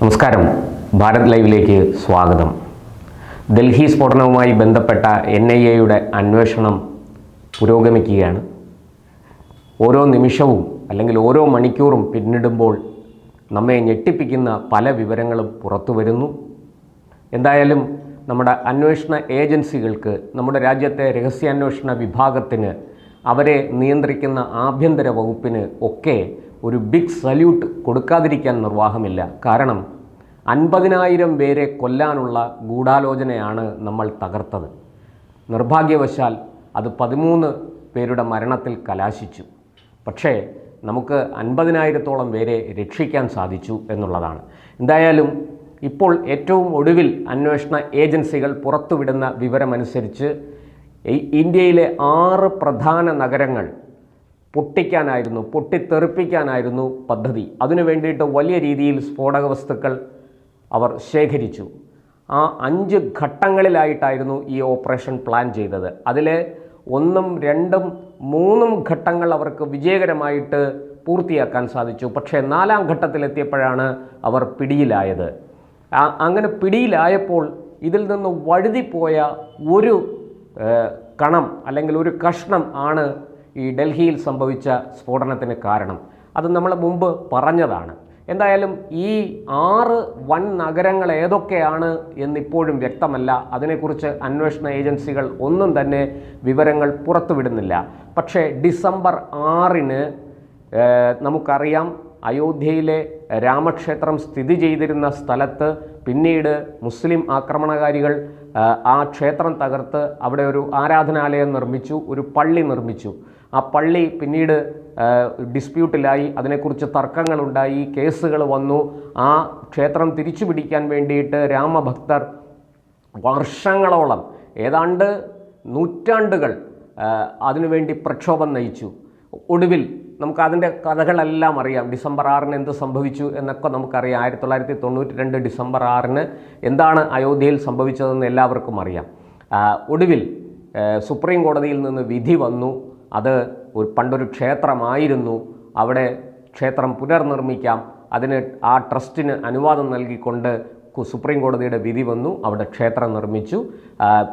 നമസ്കാരം. ഭാരത് ലൈവിലേക്ക് സ്വാഗതം. ഡൽഹി സ്ഫോടനവുമായി ബന്ധപ്പെട്ട എൻ ഐ എയുടെ അന്വേഷണം പുരോഗമിക്കുകയാണ്. ഓരോ നിമിഷവും അല്ലെങ്കിൽ ഓരോ മണിക്കൂറും പിന്നിടുമ്പോൾ നമ്മെ ഞെട്ടിപ്പിക്കുന്ന പല വിവരങ്ങളും പുറത്തു വരുന്നു. എന്തായാലും നമ്മുടെ അന്വേഷണ ഏജൻസികൾക്ക് നമ്മുടെ രാജ്യത്തെ രഹസ്യാന്വേഷണ വിഭാഗത്തിന് അവരെ നിയന്ത്രിക്കുന്ന ആഭ്യന്തര വകുപ്പിന് ഒക്കെ ഒരു ബിഗ് സല്യൂട്ട് കൊടുക്കാതിരിക്കാൻ നിർവാഹമില്ല. കാരണം അൻപതിനായിരം പേരെ കൊല്ലാനുള്ള ഗൂഢാലോചനയാണ് നമ്മൾ തകർത്തത്. നിർഭാഗ്യവശാൽ അത് പതിമൂന്ന് പേരുടെ മരണത്തിൽ കലാശിച്ചു. പക്ഷേ നമുക്ക് അൻപതിനായിരത്തോളം പേരെ രക്ഷിക്കാൻ സാധിച്ചു എന്നുള്ളതാണ്. എന്തായാലും ഇപ്പോൾ ഏറ്റവും ഒടുവിൽ അന്വേഷണ ഏജൻസികൾ പുറത്തുവിടുന്ന വിവരമനുസരിച്ച് ഇന്ത്യയിലെ ആറ് പ്രധാന നഗരങ്ങൾ പൊട്ടിക്കാനായിരുന്നു പൊട്ടിത്തെറിപ്പിക്കാനായിരുന്നു പദ്ധതി. അതിനു വേണ്ടിയിട്ട് വലിയ രീതിയിൽ സ്ഫോടക വസ്തുക്കൾ അവർ ശേഖരിച്ചു. ആ അഞ്ച് ഘട്ടങ്ങളിലായിട്ടായിരുന്നു ഈ ഓപ്പറേഷൻ പ്ലാൻ ചെയ്തത്. അതിൽ ഒന്നും രണ്ടും മൂന്നും ഘട്ടങ്ങൾ അവർക്ക് വിജയകരമായിട്ട് പൂർത്തിയാക്കാൻ സാധിച്ചു. പക്ഷേ നാലാം ഘട്ടത്തിലെത്തിയപ്പോഴാണ് അവർ പിടിയിലായത്. അങ്ങനെ പിടിയിലായപ്പോൾ ഇതിൽ നിന്ന് വഴുതിപ്പോയ ഒരു കണം അല്ലെങ്കിൽ ഒരു കഷ്ണം ആണ് ഈ ഡൽഹിയിൽ സംഭവിച്ച സ്ഫോടനത്തിന് കാരണം. അത് നമ്മൾ മുമ്പ് പറഞ്ഞതാണ്. എന്തായാലും ഈ ആറ് വൻ നഗരങ്ങൾ ഏതൊക്കെയാണ് എന്നിപ്പോഴും വ്യക്തമല്ല. അതിനെക്കുറിച്ച് അന്വേഷണ ഏജൻസികൾ ഒന്നും തന്നെ വിവരങ്ങൾ പുറത്തുവിടുന്നില്ല. പക്ഷേ ഡിസംബർ ആറിന് നമുക്കറിയാം അയോധ്യയിലെ രാമക്ഷേത്രം സ്ഥിതി ചെയ്തിരുന്ന സ്ഥലത്ത് പിന്നീട് മുസ്ലിം ആക്രമണകാരികൾ ആ, ക്ഷേത്രം തകർത്ത് അവിടെ ഒരു ആരാധനാലയം നിർമ്മിച്ചു ഒരു പള്ളി നിർമ്മിച്ചു. ആ പള്ളി പിന്നീട് ഡിസ്പ്യൂട്ടിലായി. അതിനെക്കുറിച്ച് തർക്കങ്ങളുണ്ടായി കേസുകൾ വന്നു. ആ ക്ഷേത്രം തിരിച്ചു പിടിക്കാൻ വേണ്ടിയിട്ട് രാമഭക്തർ വർഷങ്ങളോളം ഏതാണ്ട് നൂറ്റാണ്ടുകൾ അതിനുവേണ്ടി പ്രക്ഷോഭം നയിച്ചു. ഒടുവിൽ നമുക്ക് അതിന്റെ കഥകളെല്ലാം അറിയാം. ഡിസംബർ ആറിന് എന്ത് സംഭവിച്ചു എന്നൊക്കെ നമുക്കറിയാം. ആയിരത്തി തൊള്ളായിരത്തി തൊണ്ണൂറ്റി രണ്ട് ഡിസംബർ ആറിന് എന്താണ് അയോധ്യയിൽ സംഭവിച്ചതെന്ന് എല്ലാവർക്കും അറിയാം. ഒടുവിൽ സുപ്രീം കോടതിയിൽ നിന്ന് വിധി വന്നു. അത് ഒരു പണ്ടൊരു ക്ഷേത്രമായിരുന്നു. അവിടെ ക്ഷേത്രം പുനർനിർമ്മിക്കാം. അതിന് ആ ട്രസ്റ്റിന് അനുവാദം നൽകിക്കൊണ്ട് സുപ്രീം കോടതിയുടെ വിധി വന്നു. അവിടെ ക്ഷേത്രം നിർമ്മിച്ചു.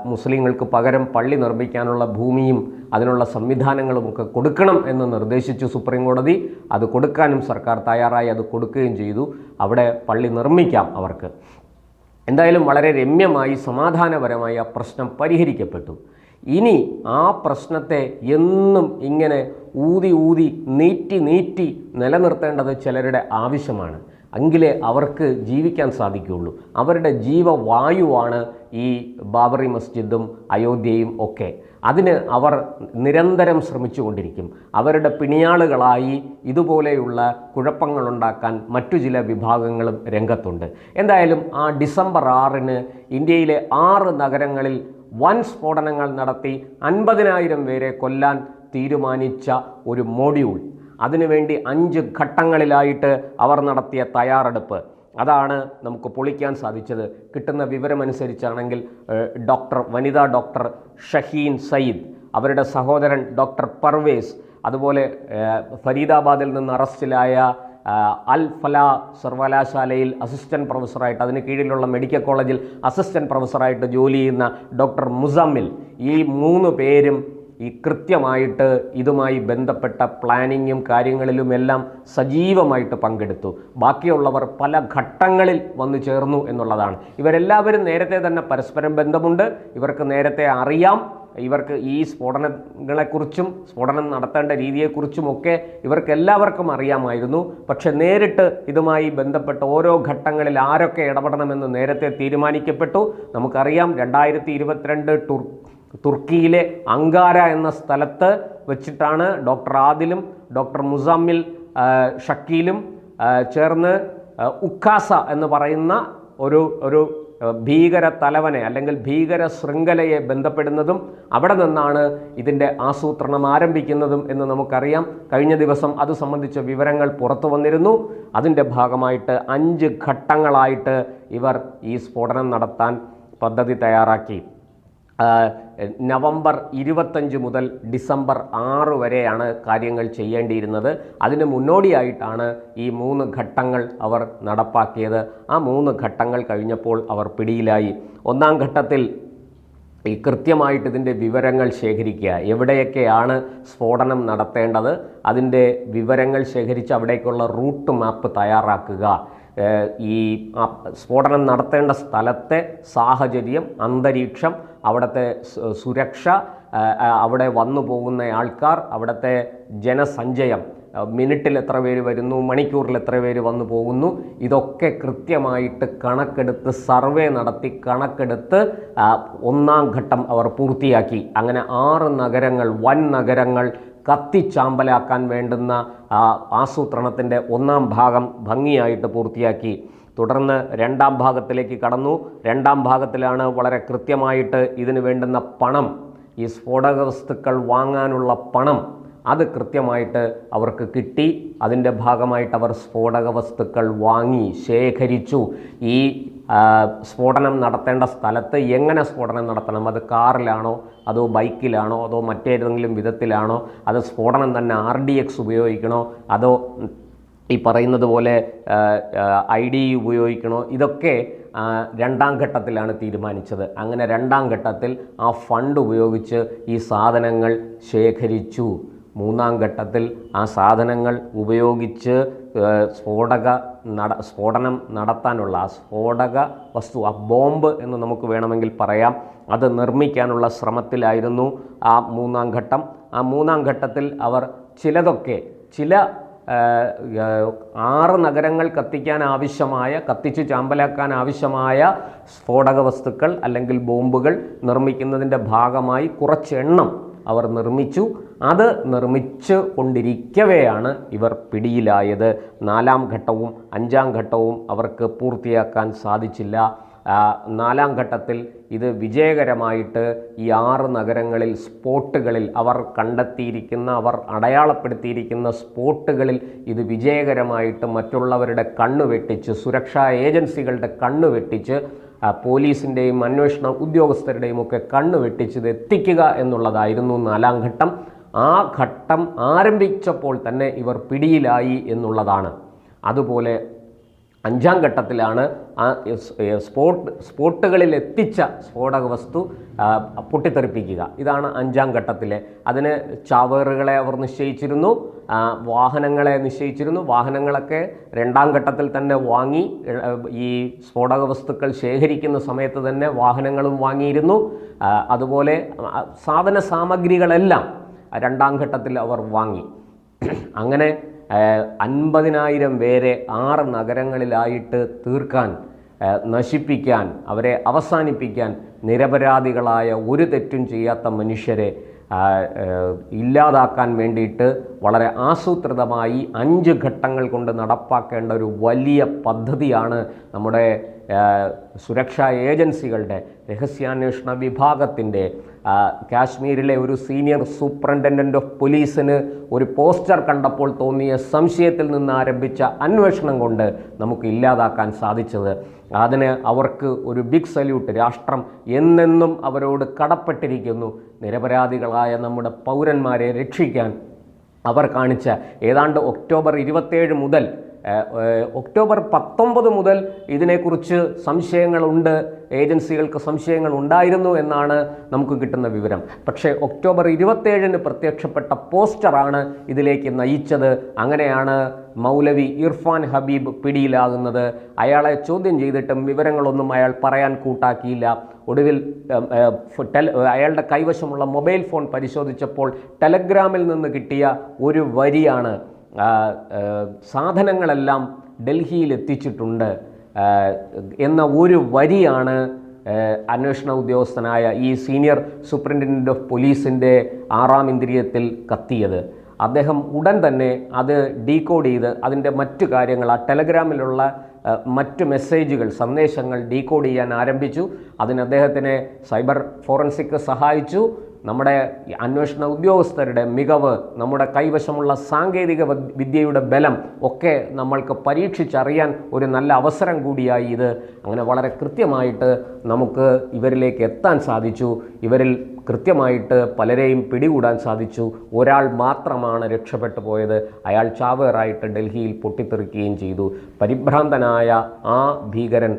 മുസ്ലിങ്ങൾക്ക് പകരം പള്ളി നിർമ്മിക്കാനുള്ള ഭൂമിയും അതിനുള്ള സംവിധാനങ്ങളും ഒക്കെ കൊടുക്കണം എന്ന് നിർദ്ദേശിച്ചു സുപ്രീം കോടതി. അത് കൊടുക്കാനും സർക്കാർ തയ്യാറായി. അത് കൊടുക്കുകയും ചെയ്തു. അവിടെ പള്ളി നിർമ്മിക്കാം അവർക്ക്. എന്തായാലും വളരെ രമ്യമായി സമാധാനപരമായി ആ പ്രശ്നം പരിഹരിക്കപ്പെട്ടു. ഇനി ആ പ്രശ്നത്തെ എന്നും ഇങ്ങനെ ഊതി ഊതി നീറ്റി നീറ്റി നിലനിർത്തേണ്ടത് ചിലരുടെ ആവശ്യമാണ്. എങ്കിലേ അവർക്ക് ജീവിക്കാൻ സാധിക്കുകയുള്ളൂ. അവരുടെ ജീവവായുവാണ് ഈ ബാബറി മസ്ജിദും അയോധ്യയും ഒക്കെ. അതിന് അവർ നിരന്തരം ശ്രമിച്ചുകൊണ്ടിരിക്കും. അവരുടെ പിണിയാളുകളായി ഇതുപോലെയുള്ള കുഴപ്പങ്ങളുണ്ടാക്കാൻ മറ്റു ചില വിഭാഗങ്ങളും രംഗത്തുണ്ട്. എന്തായാലും ആ ഡിസംബർ ആറിന് ഇന്ത്യയിലെ ആറ് നഗരങ്ങളിൽ വൻ സ്ഫോടനങ്ങൾ നടത്തി അൻപതിനായിരം പേരെ കൊല്ലാൻ തീരുമാനിച്ച ഒരു മോഡ്യൂൾ അതിനുവേണ്ടി അഞ്ച് ഘട്ടങ്ങളിലായിട്ട് അവർ നടത്തിയ തയ്യാറെടുപ്പ്. അതാണ് നമുക്ക് പൊളിക്കാൻ സാധിച്ചത്. കിട്ടുന്ന വിവരമനുസരിച്ചാണെങ്കിൽ ഡോക്ടർ വനിതാ ഡോക്ടർ ഷഹീൻ സയ്യിദ് അവരുടെ സഹോദരൻ ഡോക്ടർ പർവേസ് അതുപോലെ ഫരീദാബാദിൽ നിന്ന് അറസ്റ്റിലായ അൽ ഫല സർവകലാശാലയിൽ അസിസ്റ്റന്റ് പ്രൊഫസറായിട്ട് അതിന് കീഴിലുള്ള മെഡിക്കൽ കോളേജിൽ അസിസ്റ്റന്റ് പ്രൊഫസറായിട്ട് ജോലി ചെയ്യുന്ന ഡോക്ടർ മുസമ്മിൽ. ഈ മൂന്ന് പേരും ഈ കൃത്യമായിട്ട് ഇതുമായി ബന്ധപ്പെട്ട പ്ലാനിങ്ങും കാര്യങ്ങളിലുമെല്ലാം സജീവമായിട്ട് പങ്കെടുത്തു. ബാക്കിയുള്ളവർ പല ഘട്ടങ്ങളിൽ വന്നു ചേർന്നു എന്നുള്ളതാണ്. ഇവരെല്ലാവരും നേരത്തെ തന്നെ പരസ്പരം ബന്ധമുണ്ട്. ഇവർക്ക് നേരത്തെ അറിയാം. ഇവർക്ക് ഈ സ്ഫോടനങ്ങളെക്കുറിച്ചും സ്ഫോടനം നടത്തേണ്ട രീതിയെക്കുറിച്ചും ഒക്കെ ഇവർക്ക് എല്ലാവർക്കും അറിയാമായിരുന്നു. പക്ഷെ നേരിട്ട് ഇതുമായി ബന്ധപ്പെട്ട ഓരോ ഘട്ടങ്ങളിൽ ആരൊക്കെ ഇടപെടണമെന്ന് നേരത്തെ തീരുമാനിക്കപ്പെട്ടു. നമുക്കറിയാം രണ്ടായിരത്തി ഇരുപത്തിരണ്ട് തുർക്കിയിലെ അങ്കാര എന്ന സ്ഥലത്ത് വെച്ചിട്ടാണ് ഡോക്ടർ ആദിലും ഡോക്ടർ മുസമ്മിൽ ആ, ഷക്കീലും ചേർന്ന് ഉക്കാസ എന്ന് പറയുന്ന ഒരു ഒരു ഭീകര തലവനെ അല്ലെങ്കിൽ ഭീകര ശൃംഖലയെ ബന്ധപ്പെടുന്നതും അവിടെ നിന്നാണ് ഇതിന്റെ ആസൂത്രണം ആരംഭിക്കുന്നതും എന്ന് നമുക്കറിയാം. കഴിഞ്ഞ ദിവസം അത് സംബന്ധിച്ച വിവരങ്ങൾ പുറത്തു വന്നിരുന്നു. അതിന്റെ ഭാഗമായിട്ട് അഞ്ച് ഘട്ടങ്ങളായിട്ട് ഇവർ ഈ സ്ഫോടനം നടത്താൻ പദ്ധതി തയ്യാറാക്കി. നവംബർ ഇരുപത്തഞ്ച് മുതൽ ഡിസംബർ ആറ് വരെയാണ് കാര്യങ്ങൾ ചെയ്യേണ്ടിയിരുന്നത്. അതിന് മുന്നോടിയായിട്ടാണ് ഈ മൂന്ന് ഘട്ടങ്ങൾ അവർ നടപ്പാക്കിയത്. ആ മൂന്ന് ഘട്ടങ്ങൾ കഴിഞ്ഞപ്പോൾ അവർ പിടിയിലായി. ഒന്നാം ഘട്ടത്തിൽ ഈ കൃത്യമായിട്ട് ഇതിന്റെ വിവരങ്ങൾ ശേഖരിക്കുക. എവിടെയൊക്കെയാണ് സ്ഫോടനം നടത്തേണ്ടത്? അതിന്റെ വിവരങ്ങൾ ശേഖരിച്ച് അവിടേക്കുള്ള റൂട്ട് മാപ്പ് തയ്യാറാക്കുക. ഈ സ്ഫോടനം നടത്തേണ്ട സ്ഥലത്തെ സാഹചര്യം അന്തരീക്ഷം അവിടുത്തെ സുരക്ഷ അവിടെ വന്നു പോകുന്ന ആൾക്കാർ അവിടുത്തെ ജനസഞ്ചയം മിനിറ്റിൽ എത്ര പേര് വരുന്നു മണിക്കൂറിൽ എത്ര പേര് വന്നു പോകുന്നു ഇതൊക്കെ കൃത്യമായിട്ട് കണക്കെടുത്ത് സർവേ നടത്തി കണക്കെടുത്ത് ഒന്നാം ഘട്ടം അവർ പൂർത്തിയാക്കി. അങ്ങനെ ആറ് നഗരങ്ങൾ വൻ നഗരങ്ങൾ കത്തിച്ചാമ്പലാക്കാൻ വേണ്ടുന്ന ആസൂത്രണത്തിന്റെ ഒന്നാം ഭാഗം ഭംഗിയായിട്ട് പൂർത്തിയാക്കി. തുടർന്ന് രണ്ടാം ഭാഗത്തിലേക്ക് കടന്നു. രണ്ടാം ഭാഗത്തിലാണ് വളരെ കൃത്യമായിട്ട് ഇതിന് വേണ്ടുന്ന പണം ഈ സ്ഫോടക വസ്തുക്കൾ വാങ്ങാനുള്ള പണം അത് കൃത്യമായിട്ട് അവർക്ക് കിട്ടി. അതിന്റെ ഭാഗമായിട്ട് അവർ സ്ഫോടക വസ്തുക്കൾ വാങ്ങി ശേഖരിച്ചു. ഈ സ്ഫോടനം നടത്തേണ്ട സ്ഥലത്ത് എങ്ങനെ സ്ഫോടനം നടത്തണം? അത് കാറിലാണോ? അതോ ബൈക്കിലാണോ? അതോ മറ്റേതെങ്കിലും വിധത്തിലാണോ? അത് സ്ഫോടനം തന്നെ ആർ ഡി എക്സ് ഉപയോഗിക്കണോ? അതോ ഈ പറയുന്നത് പോലെ ഐ ഡി ഉപയോഗിക്കണോ? ഇതൊക്കെ രണ്ടാം ഘട്ടത്തിലാണ് തീരുമാനിച്ചത്. അങ്ങനെ രണ്ടാം ഘട്ടത്തിൽ ആ ഫണ്ട് ഉപയോഗിച്ച് ഈ സാധനങ്ങൾ ശേഖരിച്ചു. മൂന്നാം ഘട്ടത്തിൽ ആ സാധനങ്ങൾ ഉപയോഗിച്ച് സ്ഫോടക നട സ്ഫോടനം നടത്താനുള്ള ആ സ്ഫോടക വസ്തു ആ ബോംബ് എന്ന് നമുക്ക് വേണമെങ്കിൽ പറയാം. അത് നിർമ്മിക്കാനുള്ള ശ്രമത്തിലായിരുന്നു ആ മൂന്നാം ഘട്ടം. ആ മൂന്നാം ഘട്ടത്തിൽ അവർ ചിലതൊക്കെ ചില ആറ് നഗരങ്ങൾ കത്തിക്കാൻ ആവശ്യമായ കത്തിച്ച് ചാമ്പലാക്കാൻ ആവശ്യമായ സ്ഫോടക വസ്തുക്കൾ അല്ലെങ്കിൽ ബോംബുകൾ നിർമ്മിക്കുന്നതിന്റെ ഭാഗമായി കുറച്ചെണ്ണം അവർ നിർമ്മിച്ചു. അത് നിർമ്മിച്ചു കൊണ്ടിരിക്കവെയാണ് ഇവർ പിടിയിലായത്. നാലാം ഘട്ടവും അഞ്ചാം ഘട്ടവും അവർക്ക് പൂർത്തിയാക്കാൻ സാധിച്ചില്ല. നാലാം ഘട്ടത്തിൽ ഇത് വിജയകരമായിട്ട് ഈ ആറ് നഗരങ്ങളിൽ സ്പോട്ടുകളിൽ അവർ കണ്ടെത്തിയിരിക്കുന്ന അവർ അടയാളപ്പെടുത്തിയിരിക്കുന്ന സ്പോട്ടുകളിൽ ഇത് വിജയകരമായിട്ട് മറ്റുള്ളവരുടെ കണ്ണ് വെട്ടിച്ച് സുരക്ഷാ ഏജൻസികളുടെ കണ്ണ് വെട്ടിച്ച് പോലീസിന്റെയും അന്വേഷണ ഉദ്യോഗസ്ഥരുടെയും ഒക്കെ കണ്ണ് വെട്ടിച്ച് ഇത് എത്തിക്കുക എന്നുള്ളതായിരുന്നു നാലാം ഘട്ടം. ആ ഘട്ടം ആരംഭിച്ചപ്പോൾ തന്നെ ഇവർ പിടിയിലായി എന്നുള്ളതാണ്. അതുപോലെ അഞ്ചാം ഘട്ടത്തിലാണ് ആ സ്പോട്ട് സ്പോട്ടുകളിൽ എത്തിച്ച സ്ഫോടക വസ്തു പൊട്ടിത്തെറിപ്പിക്കുക. ഇതാണ് അഞ്ചാം ഘട്ടത്തിലെ. അതിന് ചാവേറുകളെ അവർ നിശ്ചയിച്ചിരുന്നു വാഹനങ്ങളെ നിശ്ചയിച്ചിരുന്നു. വാഹനങ്ങളൊക്കെ രണ്ടാം ഘട്ടത്തിൽ തന്നെ വാങ്ങി ഈ സ്ഫോടക വസ്തുക്കൾ ശേഖരിക്കുന്ന സമയത്ത് തന്നെ വാഹനങ്ങളും വാങ്ങിയിരുന്നു. അതുപോലെ സാധന സാമഗ്രികളെല്ലാം രണ്ടാം ഘട്ടത്തിൽ അവർ വാങ്ങി. അങ്ങനെ അൻപതിനായിരം പേരെ ആറ് നഗരങ്ങളിലായിട്ട് തീർക്കാൻ നശിപ്പിക്കാൻ അവരെ അവസാനിപ്പിക്കാൻ നിരപരാധികളായ ഒരു തെറ്റും ചെയ്യാത്ത മനുഷ്യരെ ഇല്ലാതാക്കാൻ വേണ്ടിയിട്ട് വളരെ ആസൂത്രിതമായി അഞ്ച് ഘട്ടങ്ങൾ കൊണ്ട് നടപ്പാക്കേണ്ട ഒരു വലിയ പദ്ധതിയാണ് നമ്മുടെ സുരക്ഷാ ഏജൻസികളുടെ രഹസ്യാന്വേഷണ വിഭാഗത്തിന്റെ കാശ്മീരിലെ ഒരു സീനിയർ സൂപ്രണ്ടന്റന്റ് ഓഫ് പോലീസിന് ഒരു പോസ്റ്റർ കണ്ടപ്പോൾ തോന്നിയ സംശയത്തിൽ നിന്ന് ആരംഭിച്ച അന്വേഷണം കൊണ്ട് നമുക്ക് ഇല്ലാതാക്കാൻ സാധിച്ചത്. അതിന് അവർക്ക് ഒരു ബിഗ് സല്യൂട്ട് രാഷ്ട്രം എന്നെന്നും അവരോട് കടപ്പെട്ടിരിക്കുന്നു. നിരപരാധികളായ നമ്മുടെ പൗരന്മാരെ രക്ഷിക്കാൻ അവർ കാണിച്ച ഏതാണ്ട് ഒക്ടോബർ ഇരുപത്തേഴ് മുതൽ ഒക്ടോബർ പത്തൊമ്പത് മുതൽ ഇതിനെക്കുറിച്ച് സംശയങ്ങളുണ്ട്. ഏജൻസികൾക്ക് സംശയങ്ങൾ ഉണ്ടായിരുന്നു എന്നാണ് നമുക്ക് കിട്ടുന്ന വിവരം. പക്ഷേ ഒക്ടോബർ ഇരുപത്തേഴിന് പ്രത്യക്ഷപ്പെട്ട പോസ്റ്ററാണ് ഇതിലേക്ക് നയിച്ചത്. അങ്ങനെയാണ് മൗലവി ഇർഫാൻ ഹബീബ് പിടിയിലാകുന്നത്. അയാളെ ചോദ്യം ചെയ്തിട്ടും വിവരങ്ങളൊന്നും അയാൾ പറയാൻ കൂട്ടാക്കിയില്ല. ഒടുവിൽ ടെൽ അയാളുടെ കൈവശമുള്ള മൊബൈൽ ഫോൺ പരിശോധിച്ചപ്പോൾ ടെലഗ്രാമിൽ നിന്ന് കിട്ടിയ ഒരു വരിയാണ്. സാധനങ്ങളെല്ലാം ഡൽഹിയിൽ എത്തിച്ചിട്ടുണ്ട് എന്ന ഒരു വരിയാണ് അന്വേഷണ ഉദ്യോഗസ്ഥനായ ഈ സീനിയർ സൂപ്രണ്ടന്റന്റ് ഓഫ് പോലീസിന്റെ ആറാം ഇന്ദ്രിയത്തിൽ കത്തിയത്. അദ്ദേഹം ഉടൻ തന്നെ അത് ഡീകോഡ് ചെയ്ത് അതിന്റെ മറ്റു കാര്യങ്ങൾ ആ ടെലഗ്രാമിലുള്ള മറ്റു മെസ്സേജുകൾ സന്ദേശങ്ങൾ ഡീകോഡ് ചെയ്യാൻ ആരംഭിച്ചു. അതിന് അദ്ദേഹത്തിനെ സൈബർ ഫോറൻസിക് സഹായിച്ചു. നമ്മുടെ അന്വേഷണ ഉദ്യോഗസ്ഥരുടെ മികവ് നമ്മുടെ കൈവശമുള്ള സാങ്കേതിക വിദ്യയുടെ ബലം ഒക്കെ നമ്മൾക്ക് പരീക്ഷിച്ചറിയാൻ ഒരു നല്ല അവസരം കൂടിയായി ഇത്. അങ്ങനെ വളരെ കൃത്യമായിട്ട് നമുക്ക് ഇവരിലേക്ക് എത്താൻ സാധിച്ചു. ഇവരിൽ കൃത്യമായിട്ട് പലരെയും പിടികൂടാൻ സാധിച്ചു. ഒരാൾ മാത്രമാണ് രക്ഷപ്പെട്ടു പോയത്. അയാൾ ചാവേറായിട്ട് ഡൽഹിയിൽ പൊട്ടിത്തെറിക്കുകയും ചെയ്തു. പരിഭ്രാന്തനായ ആ ഭീകരൻ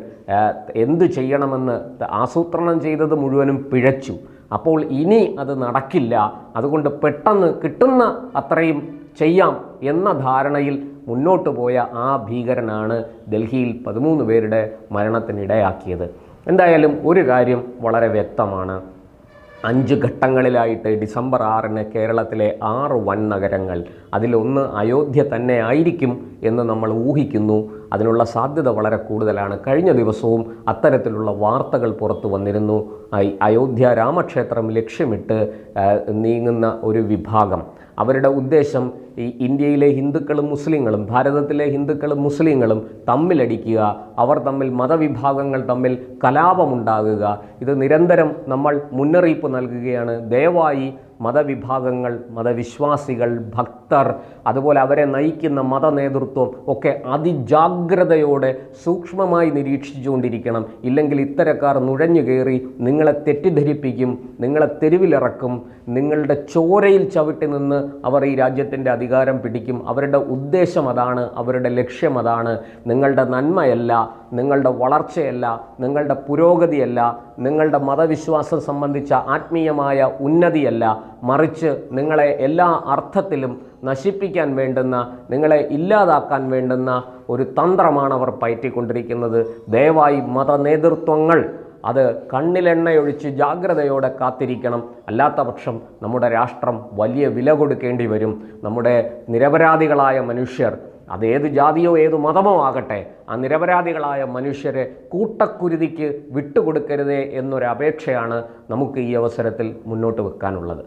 എന്തു ചെയ്യണമെന്ന് ആസൂത്രണം ചെയ്തത് മുഴുവനും പിഴച്ചു. അപ്പോൾ ഇനി അത് നടക്കില്ല. അതുകൊണ്ട് പെട്ടെന്ന് കിട്ടുന്ന അത്രയും ചെയ്യാം എന്ന ധാരണയിൽ മുന്നോട്ട് പോയ ആ ഭീകരനാണ് ഡൽഹിയിൽ പതിമൂന്ന് പേരുടെ മരണത്തിനിടയാക്കിയത്. എന്തായാലും ഒരു കാര്യം വളരെ വ്യക്തമാണ്. അഞ്ച് ഘട്ടങ്ങളിലായിട്ട് ഡിസംബർ ആറിന് കേരളത്തിലെ ആറ് വൻ നഗരങ്ങൾ അതിലൊന്ന് അയോധ്യ തന്നെ ആയിരിക്കും എന്ന് നമ്മൾ ഊഹിക്കുന്നു. അതിനുള്ള സാധ്യത വളരെ കൂടുതലാണ്. കഴിഞ്ഞ ദിവസവും അത്തരത്തിലുള്ള വാർത്തകൾ പുറത്തു വന്നിരുന്നു. അയ്- അയോധ്യ രാമക്ഷേത്രം ലക്ഷ്യമിട്ട് നീങ്ങുന്ന ഒരു വിഭാഗം. അവരുടെ ഉദ്ദേശം ഈ ഇന്ത്യയിലെ ഹിന്ദുക്കളും മുസ്ലിങ്ങളും ഭാരതത്തിലെ ഹിന്ദുക്കളും മുസ്ലിങ്ങളും തമ്മിലടിക്കുക അവർ തമ്മിൽ മതവിഭാഗങ്ങൾ തമ്മിൽ കലാപമുണ്ടാകുക. ഇത് നിരന്തരം നമ്മൾ മുന്നറിയിപ്പ് നൽകുകയാണ്. ദയവായി മതവിഭാഗങ്ങൾ മതവിശ്വാസികൾ ഭക്തർ അതുപോലെ അവരെ നയിക്കുന്ന മത നേതൃത്വം ഒക്കെ അതിജാഗ്രതയോടെ സൂക്ഷ്മമായി നിരീക്ഷിച്ചുകൊണ്ടിരിക്കണം. ഇല്ലെങ്കിൽ ഇത്തരക്കാർ നുഴഞ്ഞു കയറി നിങ്ങളെ തെറ്റിദ്ധരിപ്പിക്കും നിങ്ങളെ തെരുവിലിറക്കും നിങ്ങളുടെ ചോരയിൽ ചവിട്ടി നിന്ന് അവർ ഈ രാജ്യത്തിന്റെ അധികാരം പിടിക്കും. അവരുടെ ഉദ്ദേശം അതാണ് അവരുടെ ലക്ഷ്യം അതാണ്. നിങ്ങളുടെ നന്മയല്ല നിങ്ങളുടെ വളർച്ചയല്ല നിങ്ങളുടെ പുരോഗതിയല്ല നിങ്ങളുടെ മതവിശ്വാസം സംബന്ധിച്ച ആത്മീയമായ ഉന്നതിയല്ല. മറിച്ച് നിങ്ങളെ എല്ലാ അർത്ഥത്തിലും നശിപ്പിക്കാൻ വേണ്ടുന്ന നിങ്ങളെ ഇല്ലാതാക്കാൻ വേണ്ടുന്ന ഒരു തന്ത്രമാണ് അവർ പയറ്റിക്കൊണ്ടിരിക്കുന്നത്. ദയവായി മത നേതൃത്വങ്ങൾ അത് കണ്ണിലെണ്ണയൊഴിച്ച് ജാഗ്രതയോടെ കാത്തിരിക്കണം. അല്ലാത്ത പക്ഷം നമ്മുടെ രാഷ്ട്രം വലിയ വില കൊടുക്കേണ്ടി വരും. നമ്മുടെ നിരപരാധികളായ മനുഷ്യർ അതേത് ജാതിയോ ഏത് മതമോ ആകട്ടെ ആ നിരപരാധികളായ മനുഷ്യരെ കൂട്ടക്കുരുതിക്ക് വിട്ടുകൊടുക്കരുതേ എന്നൊരപേക്ഷയാണ് നമുക്ക് ഈ അവസരത്തിൽ മുന്നോട്ട് വെക്കാനുള്ളത്.